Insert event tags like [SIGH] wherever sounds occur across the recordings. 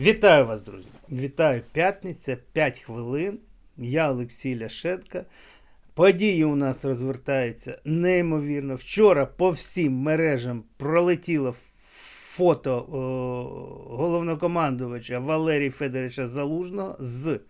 Вітаю вас, друзі! Вітаю п'ятниця, 5 хвилин. Я Олексій Ляшетка. Події у нас розвертаються неймовірно. Вчора по всім мережам пролетіло фото о, головнокомандувача Валерія Федоровича Залужного з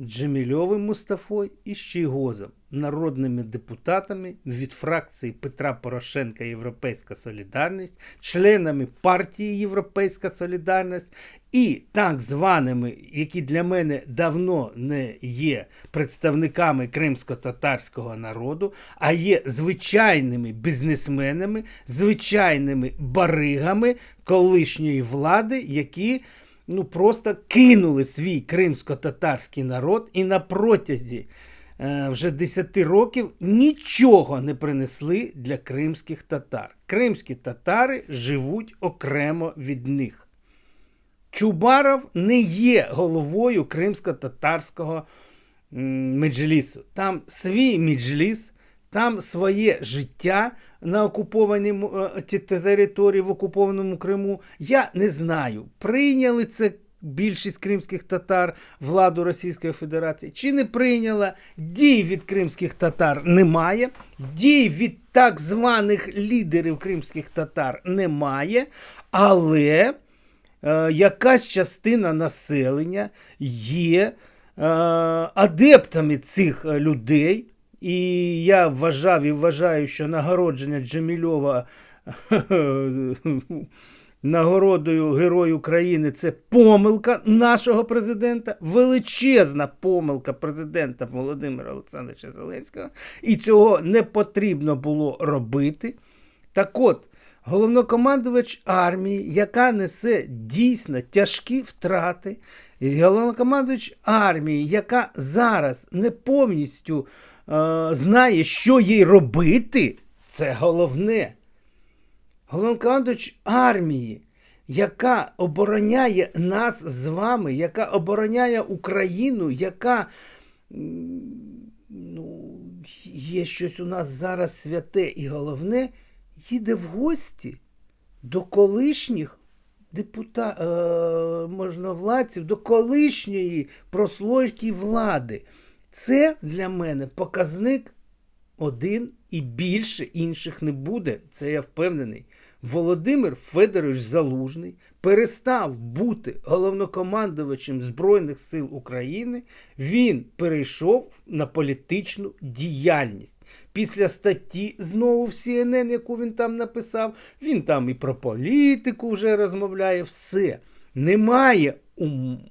Джемільовим Мустафою і Щійгозом, народними депутатами від фракції Петра Порошенка Європейська Солідарність, членами партії Європейська Солідарність і так званими, які для мене давно не є представниками кримсько-татарського народу, а є звичайними бізнесменами, звичайними баригами колишньої влади, які ну просто кинули свій кримсько-татарський народ і на протязі е, вже 10 років нічого не принесли для кримських татар. Кримські татари живуть окремо від них. Чубаров не є головою кримсько-татарського меджлісу. Там свій меджліс, там своє життя на окупованій е, території в окупованому Криму. Я не знаю, прийняли це більшість кримських татар владу Російської Федерації чи не прийняла. Дій від кримських татар немає, дій від так званих лідерів кримських татар немає, але е, якась частина населення є е, адептами цих е, людей. І я вважав і вважаю, що нагородження Джемільова [LAUGHS] нагородою Герой України це помилка нашого президента, величезна помилка президента Володимира Олександровича Зеленського. І цього не потрібно було робити. Так от, головнокомандувач армії, яка несе дійсно тяжкі втрати, головнокомандувач армії, яка зараз не повністю знає, що їй робити, це головне. Головнокомандувач армії, яка обороняє нас з вами, яка обороняє Україну, яка ну, є щось у нас зараз святе і головне, їде в гості до колишніх депута... е, можновладців, до колишньої прослойки влади. Це для мене показник один і більше інших не буде. Це я впевнений. Володимир Федорович Залужний перестав бути головнокомандувачем Збройних сил України. Він перейшов на політичну діяльність. Після статті знову в CNN, яку він там написав, він там і про політику вже розмовляє. Все. Немає у,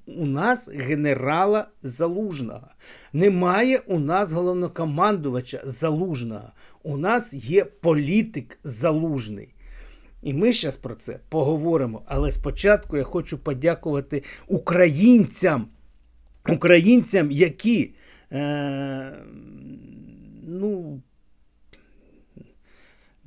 у нас генерала Залужного. Немає у нас головнокомандувача Залужного. У нас є політик залужний. І ми зараз про це поговоримо. Але спочатку я хочу подякувати українцям, українцям, які е, ну,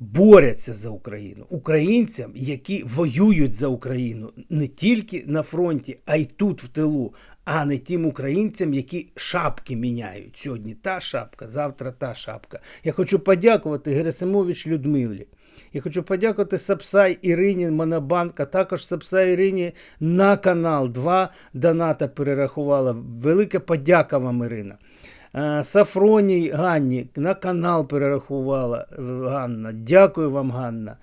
борються за Україну, українцям, які воюють за Україну не тільки на фронті, а й тут в тилу, а не тим українцям, які шапки міняють. Сьогодні та шапка, завтра та шапка. Я хочу подякувати Герасимович Людмилі. Я хочу подякувати Сапсай Ірині Монобанк, також Сапсай Ірині на канал. Два доната перерахувала. Велика подяка вам, Ірина. Е, Сафроній Ганні на канал перерахувала е, Ганна. Дякую вам, Ганна.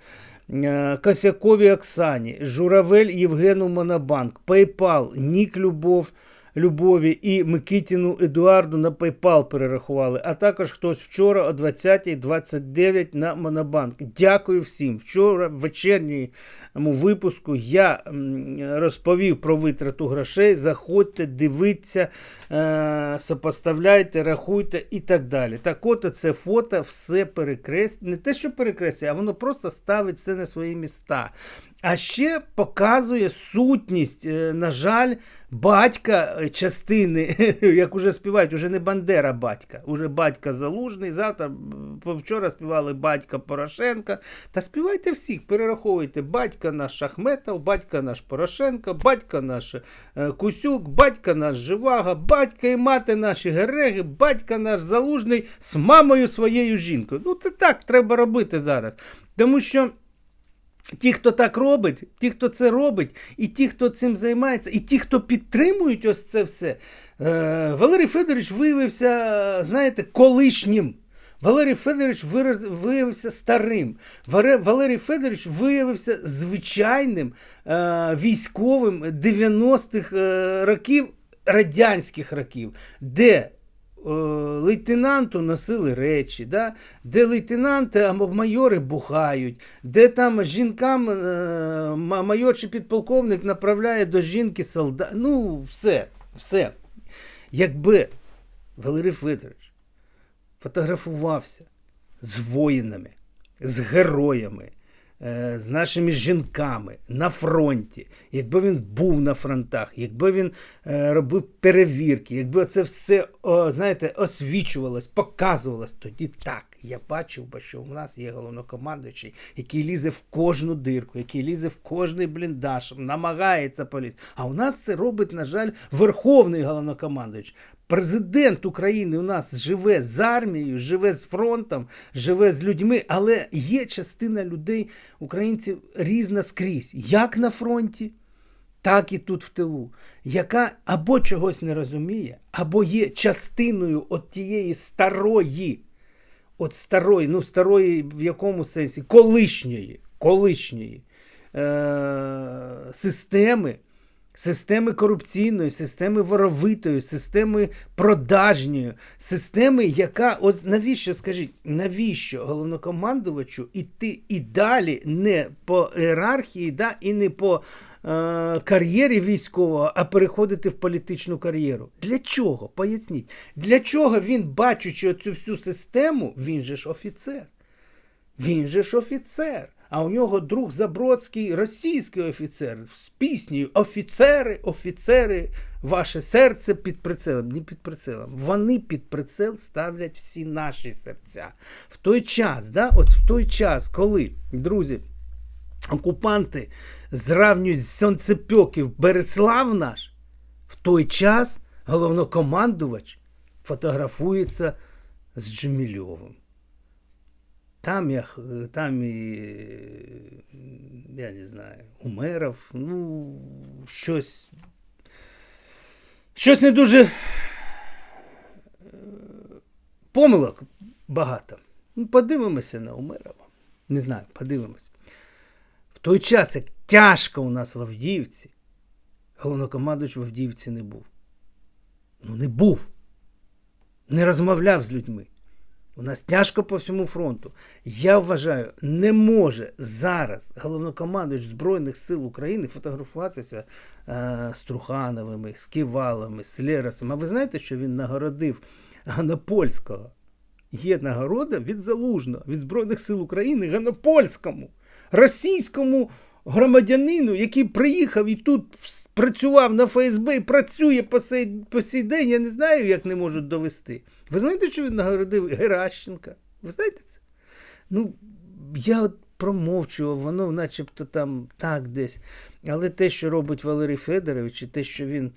Е, Косякові Оксані, Журавель Євгену Монобанк, PayPal, Нік Любов. Любові і Микитіну Едуарду на PayPal перерахували, а також хтось вчора о 20.29 на Монобанк. Дякую всім. Вчора в вечірньому випуску я розповів про витрату грошей. Заходьте, дивіться, е, сопоставляйте, рахуйте і так далі. Так от це фото все перекреслює. Не те, що перекреслює, а воно просто ставить все на свої міста. А ще показує сутність, е, на жаль, батька е, частини, [LAUGHS] як уже співають, уже не Бандера батька, уже батька Залужний. Завтра вчора співали батька Порошенка. Та співайте всіх, перераховуйте батька наш Ахметов, батька наш Порошенко, батька наш е, Кусюк, батька наш Живага, батька і мати наші Гереги, батька наш Залужний з мамою своєю жінкою. Ну це так треба робити зараз. Тому що. Ті, хто так робить, ті, хто це робить, і ті, хто цим займається, і ті, хто підтримують ось це все. Е, Валерій Федорович виявився, знаєте, колишнім. Валерій Федорович виявився старим. Валерій Федорович виявився звичайним е, військовим 90-х е, років, радянських років, де лейтенанту носили речі, да? де лейтенанти або майори бухають, де там жінкам е, майор чи підполковник направляє до жінки солдат. Ну, все, все. Якби Валерій Федорович фотографувався з воїнами, з героями, е, з нашими жінками на фронті, якби він був на фронтах, якби він е, робив перевірки, якби це все знаєте, освічувалось, показувалось, тоді так. Я бачив би, що у нас є головнокомандуючий, який лізе в кожну дирку, який лізе в кожний бліндаж, намагається полізти. А у нас це робить, на жаль, верховний головнокомандуючий. Президент України у нас живе з армією, живе з фронтом, живе з людьми, але є частина людей, українців, різна скрізь, як на фронті, так і тут в тилу, яка або чогось не розуміє, або є частиною от тієї старої, от старої, ну старої в якому сенсі, колишньої, колишньої е- системи, системи корупційної, системи воровитої, системи продажньої, системи, яка, от навіщо, скажіть, навіщо головнокомандувачу іти і далі не по ієрархії, да, і не по е, кар'єрі військового, а переходити в політичну кар'єру? Для чого? Поясніть. Для чого він, бачучи цю всю систему, він же ж офіцер. Він же ж офіцер. А у нього друг Забродський російський офіцер з піснею Офіцери, офіцери, ваше серце під прицелом. Не під прицелом. Вони під прицел ставлять всі наші серця. В той час, да, от в той час, коли, друзі, окупанти зравнюють сонцепьоків Береслав наш, в той час головнокомандувач фотографується з Джемільовим. Там я, там і, я не знаю, Умеров, ну, щось. Щось не дуже. е, Помилок багато. Ну, подивимося на Умерова. Не знаю, подивимося. В той час, як тяжко у нас в Авдіївці, головнокомандуючий в Авдіївці не був. Ну, не був. Не розмовляв з людьми. У нас тяжко по всьому фронту. Я вважаю, не може зараз головнокомандуючий Збройних сил України фотографуватися е, з Трухановими, з Ківалами, з Лерасом. А ви знаєте, що він нагородив Ганопольського? Є нагорода від Залужного, від Збройних сил України Ганопольському, російському громадянину, який приїхав і тут працював на ФСБ і працює по цей, по цей день. Я не знаю, як не можуть довести. Ви знаєте, що він нагородив Геращенка? Ви знаєте це? Ну, я от промовчував, воно начебто там так десь. Але те, що робить Валерій Федорович, і те, що він.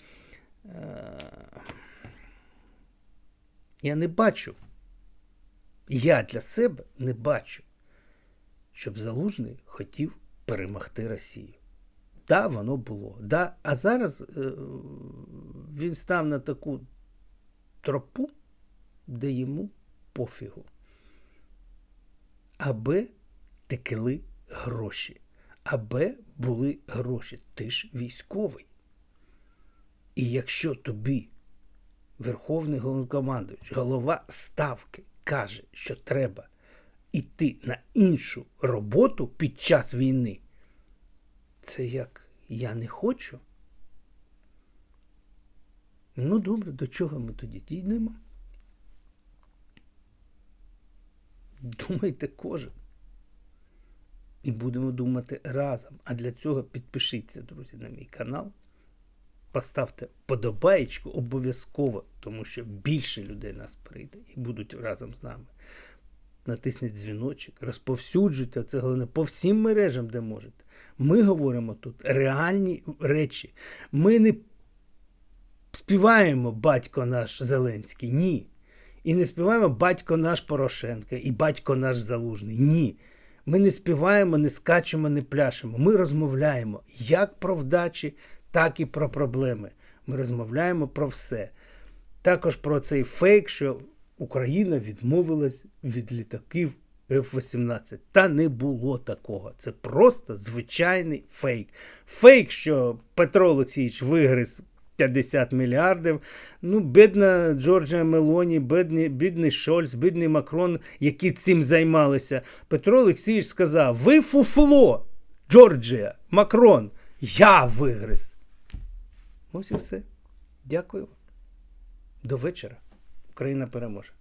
Е- я не бачу. Я для себе не бачу, щоб Залужний хотів перемогти Росію. Да, воно було. Да. А зараз е- він став на таку тропу, де йому пофігу. Аби текли гроші, аби були гроші. Ти ж військовий. І якщо тобі Верховний головнокомандуючий, голова ставки каже, що треба йти на іншу роботу під час війни, це як я не хочу. Ну добре, до чого ми тоді дійдемо? Думайте кожен. І будемо думати разом. А для цього підпишіться, друзі, на мій канал. Поставте подобаєчку обов'язково, тому що більше людей нас прийде і будуть разом з нами. Натисніть дзвіночок, розповсюджуйте це головне по всім мережам, де можете. Ми говоримо тут реальні речі. Ми не співаємо батько наш Зеленський. Ні. І не співаємо батько наш Порошенко і батько наш Залужний. Ні. Ми не співаємо, не скачемо, не пляшемо. Ми розмовляємо як про вдачі, так і про проблеми. Ми розмовляємо про все. Також про цей фейк, що Україна відмовилась від літаків F-18. Та не було такого. Це просто звичайний фейк. Фейк, що Петро Олексійович вигриз 50 мільярдів. Ну, бідна Джорджія Мелоні, бідний, бідний Шольц, бідний Макрон, які цим займалися. Петро Олексійович сказав: Ви фуфло, Джорджія, Макрон, я вигриз. Ось і все. Дякую. До вечора. Україна переможе.